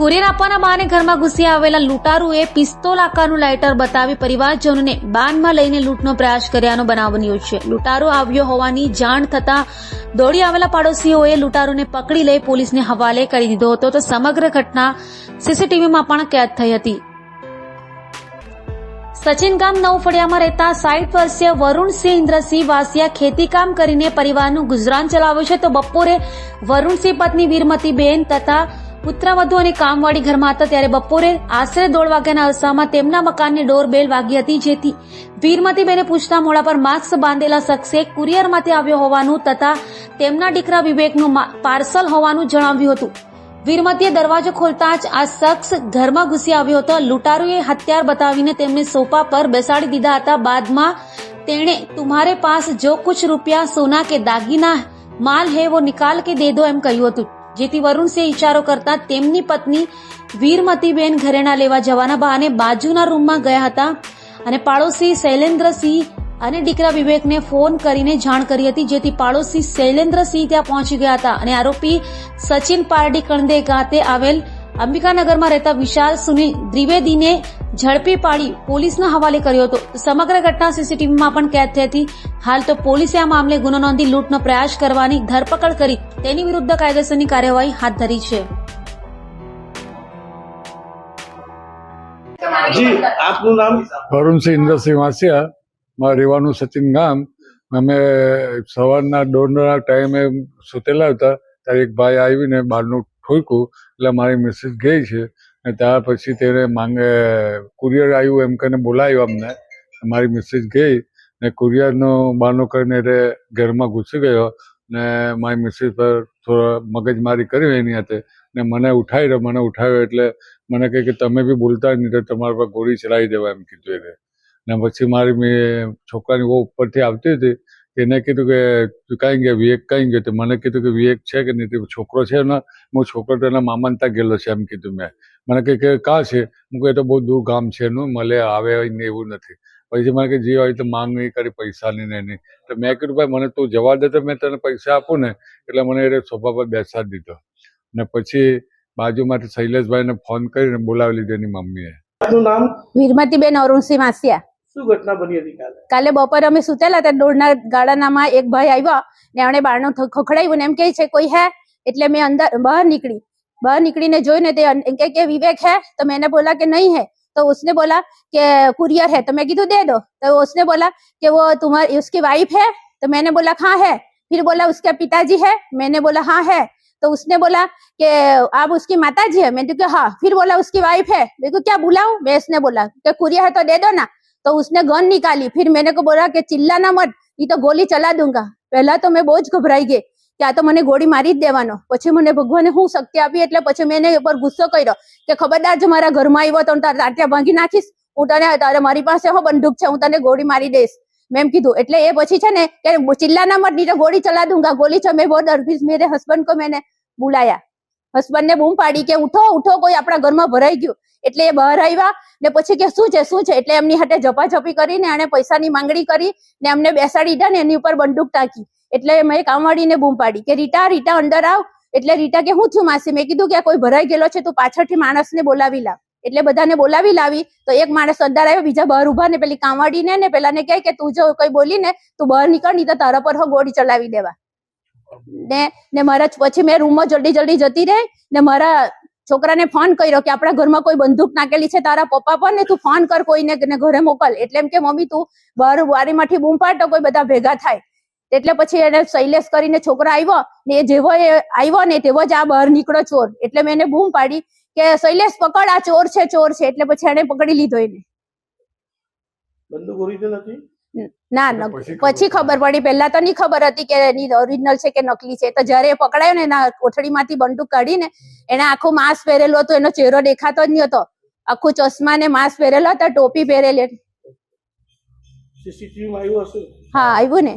Courier આપવાના ઘરમાં ઘૂસી આવેલા લૂંટારુએ પિસ્તોલ આકારનું લાઇટર બતાવી પરિવારજનોને બાનમાં લઈને લૂંટનો પ્રયાસ કર્યાનો બનાવ બન્યો છે. લૂંટારો આવ્યો હોવાની જાણ થતાં દોડી આવેલા પાડોશીઓએ લૂંટારોને પકડી લઈ પોલીસને હવાલે કરી દીધો હતો તો સમગ્ર ઘટના સીસીટીવીમાં પણ કેદ થઈ હતી. સચિન ગામ નવફળિયામાં રહેતા સાઠ વર્ષીય વરુણસિંહ ઇન્દ્રસિંહ વાસિયા ખેતીકામ કરીને પરિવારનું ગુજરાન ચલાવે છે. તો બપોરે વરુણસિંહ પત્ની વીરમતીબેન તથા પુત્રવધુ અને કામવાળી ઘરમાં હતા. ત્યારે બપોરે આશરે દોઢ વાગ્યાના અરસામાં તેમના મકાનની ડોરબેલ વાગી હતી. જેથી વીરમતીબેને પૂછતા મોડા પર માસ્ક બાંધેલા શખ્સે કુરિયરમાંથી આવ્યો હોવાનું તથા તેમના દીકરા વિવેકનું પાર્સલ હોવાનું જણાવ્યું હતું. વીરમતીએ દરવાજો ખોલતા જ આ શખ્સ ઘરમાં ઘૂસી આવ્યો હતો. લૂંટારુએ હથિયાર બતાવીને તેમને સોફા પર બેસાડી દીધા હતા. બાદમાં તેણે, તુમ્હારે પાસ જો કુછ રૂપિયા સોના કે દાગીના માલ હે વો નિકાલ કે દે દો એમ કહ્યું હતું. જેથી વરુણસિંહ ઇશારો કરતા તેમની પત્ની વીરમતીબેન ઘરેણા લેવા જવાના બહાને બાજુના રૂમમાં ગયા હતા. અને પાડોશી શૈલેન્દ્રસિંહ અને દીકરા વિવેકને ફોન કરીને જાણ કરી હતી જેથી પાડોશી શૈલેન્દ્રસિંહ ત્યાં પહોંચી ગયા હતા અને આરોપી સચિન પારડી કણદે ખાતે આવેલ અંબિકાનગરમાં રહેતા વિશાલ સુનિલ દ્વિવેદીને ઝડપી પાડી પોલીસના હવાલે કર્યો હતો. સમગ્ર ઘટના સીસીટીવીમાં પણ કેદ થઈ હતી. હાલ તો પોલીસે આ મામલે ગુનો નોંધી લૂંટનો પ્રયાસ કરવાની ધરપકડ કરી તેની વિરુદ્ધ કાયદેસરની કાર્યવાહી હાથ ધરી છે. જી આપનું નામ? વરુણસિંહ ઇન્દ્રસિંહ વાસિયા. મારે રહેવાનું સચિન ગામ. અમે સવારના દોઢના ટાઈમે સુતેલા હતા, ત્યારે એક ભાઈ આવીને બહારનું ઠોક્યું, એટલે મારી મિસિસ ગઈ છે. અને ત્યાર પછી તેને માંગે, કુરિયર આવ્યું? એમ કરીને બોલાવ્યું અમને. મારી મિસિસ ગઈ ને કુરિયરનો બહાનો કરીને એટલે ઘરમાં ઘૂસી ગયો ને મારી મિસિસ પર થોડો મગજમારી કરી એની હાથે ને મને ઉઠાવ્યો મને ઉઠાવ્યો એટલે મને કહે કે, તમે બી બોલતા નહીં, તો તમારા પર ગોળી ચલાવી દેવા. એમ કીધું એને. ને પછી મારી મેં છોકરાની બહુ ઉપરથી આવતી હતી એને કીધું કે તું કાંઈ ગયો વિવેક કાંઈ ગયો? તો મને કીધું કે વિવેક છે કે નહીં? તે છોકરો છે ને હું છોકરો તો એના મામાને ત્યાં ગયેલો છે એમ કીધું મેં. મને કહે કે કા છે? હું કહે તો બહુ દૂર ગામ છે એનું મળે આવે ને એવું નથી. પછી મને કે જે હોય તો માંગ નહીં કરી પૈસાની ને નહીં તો મેં કીધું ભાઈ મને તું જવા દે તો મેં તને પૈસા આપું ને એટલે મને એ સોફા પર બેસાડી દીધો. ને પછી બાજુમાંથી શૈલેષભાઈને ફોન કરીને બોલાવી લીધો એની મમ્મીએ. નામ વીરમતીબેન અરુણસિંહ માસિયા શું ઘટના બની હતી કાલે કાલે બપોરે અમે સુતેલા હતા દોડના ગાળાનામાં એક ભાઈ આવ્યો ને એણે બારણું થ- ખખડાવ્યું ને એમ કહે છે કોઈ હે એટલે મેં અંદર બહાર નીકળી બહાર નીકળીને જોઈને તે અન- કહે કે વિવેક है तो मैंने बोला कि नहीं है तो उसने बोला कि कुरियर है तो मैं कीधु दे दो तो उसने बोला कि वो तुम्हारी उसकी वाइफ है तो मैंने बोला हाँ है फिर बोला उसके पिताजी है मैंने बोला हाँ है तो उसने बोला कि आप उसकी माता जी है मैंने कहा हाँ फिर बोला उसकी वाइफ है मेरे को क्या बुलाऊं मैं उसने बोला कि कुरियर है तो दे दो ना तो उसने गन निकाली फिर मैंने को बोला कि चिल्लाना मत नहीं तो गोली चला दूंगा પહેલા તો મેં બહુ જ ગભરાઈ ગઈ કે આ તો મને ગોળી મારી જ દેવાનો પછી મને ભગવાને હું શક્તિ આપી એટલે પછી મેં એને ઉપર ગુસ્સો કર્યો કે ખબરદાર જો મારા ઘરમાં આવ્યો તો હું તારા તાટિયા ભાંગી નાખીશ હું તને તારે મારી પાસે હો બંદૂક છે હું તને ગોળી મારી દઈશ મેં એમ કીધું એટલે એ પછી છે ને કે ચિલ્લાના મત નહીં તો ગોળી ચલા દૂંગા ગોલી છે મેં બહુ ડર फिर मेरे हस्बैंड को मैंने હસબન્ડને બૂમ પાડી કે, ઉઠો ઉઠો, કોઈ આપણા ઘરમાં ભરાઈ ગયું. એટલે એ બહાર આવ્યા ને પછી કે, શું છે શું છે? એટલે એમની હાથે ઝપાઝપી કરીને એને પૈસાની માંગણી કરી ને એમને બેસાડી દીધા ને એની ઉપર બંદૂક ટાંકી. એટલે મેં કામવાડીને બૂમ પાડી કે, રીટા રીટા, અંદર આવ. એટલે રીટા કે, હું છું માસી? મેં કીધું કે કોઈ ભરાઈ ગયેલો છે, તું પાછળથી માણસને બોલાવી લાવ. એટલે બધાને બોલાવી લાવી તો એક માણસ અંદર આવ્યો, બીજા બહાર ઊભા ને પેલી કામવાડીને ને પેલાને કહે કે, તું જો, કોઈ બોલીને તું બહાર નીકળ, નહીં તો તારા પર હો ગોળી ચલાવી દેવા. ને ને મારા પછી મેં રૂમમાં જલ્દી જલ્દી જતી રહી ને મારા છોકરાને ફોન કર્યો કે આપણા ઘરમાં કોઈ બંદૂક નાખેલી છે, તારા પપ્પા પર ને તું ફોન કર કોઈને ને ઘરે મોકલ. એટલે એમ કે, મમ્મી, તું બહાર વારીમાંથી બૂમ પાડ તો કોઈ બધા ભેગા થાય. એટલે પછી એને શૈલેષ કરીને છોકરો આવ્યો ને એ જેવો એ આવ્યો ને તેવો જ આ બહાર નીકળો ચોર. એટલે મેં એને બૂમ પાડી કે, શૈલેષ, પકડ, આ ચોર છે ચોર છે. એટલે પછી એને પકડી લીધો એને. બંદૂક ઓરિજિનલ હતી? ના પછી ખબર પડી. પહેલા તો નહીં ખબર હતી કે એની ઓરિજિનલ છે કે નકલી છે. તો જયારે પકડાયો ને એના કોઠડીમાંથી બંદૂક કાઢીને એને આખું માસ્ક પહેરેલું હતું. એનો ચહેરો દેખાતો જ નહીં હતો. આખું ચશ્મા ને માસ્ક પહેરેલો હતો ટોપી પહેરેલી હા આવ્યું ને.